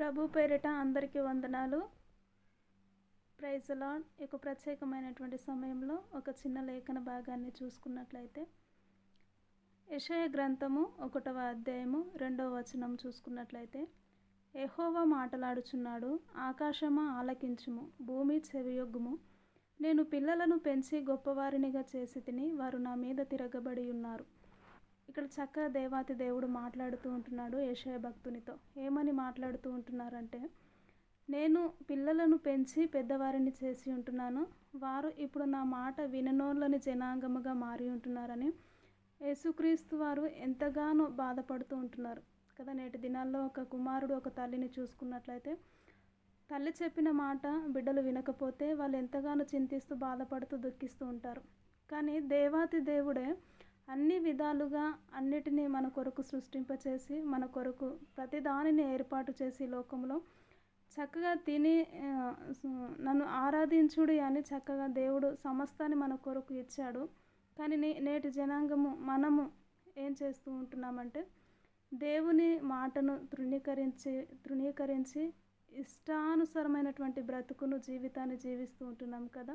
ప్రభు పేరిట అందరికీ వందనాలు. ప్రైజ్ లాడ్ ఇక ప్రత్యేకమైనటువంటి సమయంలో ఒక చిన్న లేఖన భాగాన్ని చూసుకున్నట్లయితే యషయ గ్రంథము ఒకటవ అధ్యాయము రెండవ వచనం చూసుకున్నట్లయితే ఎహోవా మాటలాడుచున్నాడు ఆకాశమా ఆలకించుము భూమి చెవియొగ్గుము. నేను పిల్లలను పెంచి గొప్పవారినిగా చేసి తిని వారు నా మీద తిరగబడి ఉన్నారు. ఇక్కడ చక్కగా దేవాతి దేవుడు మాట్లాడుతూ ఉంటున్నాడు ఏషయ భక్తునితో. ఏమని మాట్లాడుతూ ఉంటున్నారంటే నేను పిల్లలను పెంచి పెద్దవారిని చేసి ఉంటున్నాను. వారు ఇప్పుడు నా మాట విననోళ్ళని జనాంగముగా మారి ఉంటున్నారని యేసుక్రీస్తు వారు ఎంతగానో బాధపడుతూ ఉంటున్నారు. కదా నేటి దినాల్లో ఒక కుమారుడు ఒక తల్లిని చూసుకున్నట్లయితే తల్లి చెప్పిన మాట బిడ్డలు వినకపోతే వాళ్ళు ఎంతగానో చింతిస్తూ బాధపడుతూ దుఃఖిస్తూ ఉంటారు. కానీ దేవాతి దేవుడే అన్ని విధాలుగా అన్నిటినీ మన కొరకు సృష్టింపచేసి మన కొరకు ప్రతి దానిని ఏర్పాటు చేసి లోకంలో చక్కగా తిని నన్ను ఆరాధించుడి అని చక్కగా దేవుడు సమస్తాన్ని మన కొరకు ఇచ్చాడు. కానీ నే నేటి జనాంగము మనము ఏం చేస్తూ ఉంటున్నామంటే దేవుని మాటను తృణీకరించి తృణీకరించి ఇష్టానుసారమైనటువంటి బ్రతుకును జీవితాన్ని జీవిస్తూ ఉంటున్నాం కదా.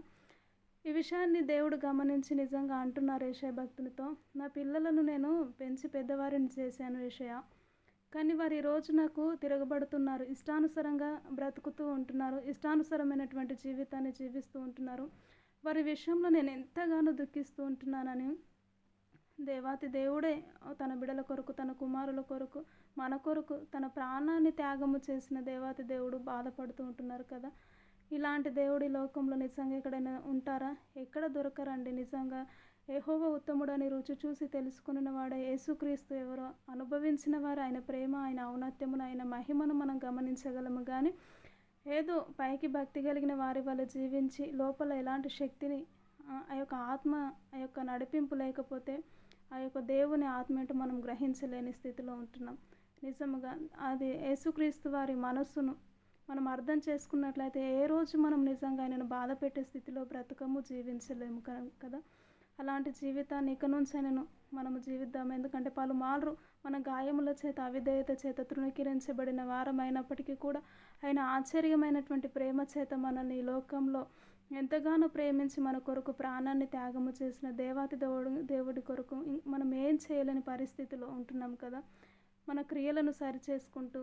ఈ విషయాన్ని దేవుడు గమనించి నిజంగా అంటున్నారు ఏషయ భక్తునితో. నా పిల్లలను నేను పెంచి పెద్దవారిని చేశాను ఏషయ కానీ వారు ఈరోజు నాకు తిరగబడుతున్నారు. ఇష్టానుసారంగా బ్రతుకుతూ ఉంటున్నారు. ఇష్టానుసారమైనటువంటి జీవితాన్ని జీవిస్తూ ఉంటున్నారు. వారి విషయంలో నేను ఎంతగానో దుఃఖిస్తూ ఉంటున్నానని. దేవాతి దేవుడే తన బిడల కొరకు తన కుమారుల కొరకు మన కొరకు తన ప్రాణాన్ని త్యాగము చేసిన దేవాతి దేవుడు బాధపడుతూ ఉంటున్నారు కదా. ఇలాంటి దేవుడి లోకంలో నిజంగా ఎక్కడైనా ఉంటారా? ఎక్కడ దొరకరండి నిజంగా? ఏహోవ ఉత్తముడని రుచి చూసి తెలుసుకున్న వాడే యేసుక్రీస్తు ఎవరో? అనుభవించిన వారు ఆయన ప్రేమ ఆయన ఔన్నత్యమును ఆయన మహిమను మనం గమనించగలము. కానీ ఏదో పైకి భక్తి కలిగిన వారి వల్ల జీవించి లోపల ఎలాంటి శక్తిని ఆ యొక్క ఆత్మ ఆ యొక్క నడిపింపు లేకపోతే ఆ యొక్క దేవుని ఆత్మ ఏంటో మనం గ్రహించలేని స్థితిలో ఉంటున్నాం. నిజముగా అది యేసుక్రీస్తు వారి మనస్సును మనం అర్థం చేసుకున్నట్లయితే ఏ రోజు మనం నిజంగా ఆయనను బాధ పెట్టే స్థితిలో బ్రతకము జీవించలేము కదా? అలాంటి జీవితాన్ని ఇక నుంచైనను ఆయనను మనము జీవిద్దాం ఎందుకంటే పలుమార్లు మన గాయముల చేత అవిధేయత చేత తృణీకరించబడిన వారం అయినప్పటికీ కూడా ఆయన ఆశ్చర్యమైనటువంటి ప్రేమ చేత మనల్ని ఈ లోకంలో ఎంతగానో ప్రేమించి మన కొరకు ప్రాణాన్ని త్యాగము చేసిన దేవాతి దేవుడు దేవుడి కొరకు మనం ఏం చేయలేని పరిస్థితిలో ఉంటున్నాం కదా? మన క్రియలను సరిచేసుకుంటూ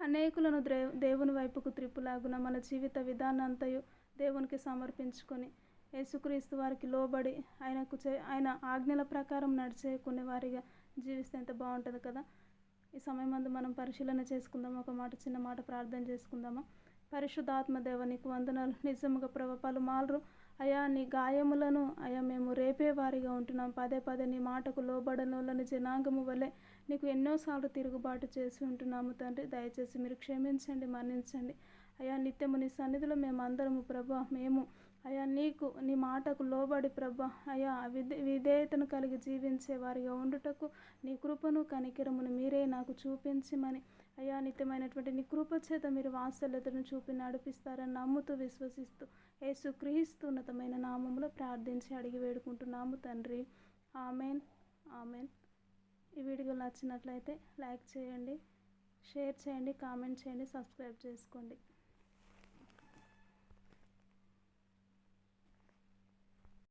అనేకులను ద్రే దేవుని వైపుకు త్రిప్పులాగున మన జీవిత విధానాంతయు దేవునికి సమర్పించుకొని యేసుక్రీస్తు వారికి లోబడి ఆయనకు చే ఆయన ఆజ్ఞల ప్రకారం నడిచే కొన్ని వారిగా జీవిస్తే ఎంత బాగుంటుంది కదా. ఈ సమయం అందు మనం పరిశీలన చేసుకుందాం ఒక మాట చిన్న మాట ప్రార్థన చేసుకుందామా? పరిశుద్ధాత్మ దేవ నీకు వందనాలు. నిజముగా ప్రభ పలుమార్లు అయా నీ గాయములను అయా మేము రేపే వారిగా ఉంటున్నాం. పదే పదే నీ మాటకు లోబడనోళ్ళని జనాంగము వలె నీకు ఎన్నోసార్లు తిరుగుబాటు చేసి ఉంటున్నాము తండ్రి. దయచేసి మీరు క్షమించండి మన్నించండి. అయా నిత్యము నీ సన్నిధిలో మేము అందరము ప్రభా మేము అయా నీకు నీ మాటకు లోబడి ప్రభ. అయా విధే విధేయతను కలిగి జీవించే వారిగా ఉండుటకు నీ కృపను కనికిరమును మీరే నాకు చూపించమని. అయా నిత్యమైనటువంటి నీ కృప చేత మీరు వాత్సల్యతను చూపి నడిపిస్తారని నమ్ముతూ విశ్వసిస్తూ యేసు క్రీస్తు ఉన్నతమైన నామములో ప్రార్థించి అడిగి వేడుకుంటున్నాము తండ్రి. Amen amen. ఈ వీడియో నచ్చినట్లయితే లైక్ చేయండి షేర్ చేయండి కామెంట్ చేయండి సబ్స్క్రైబ్ చేసుకోండి.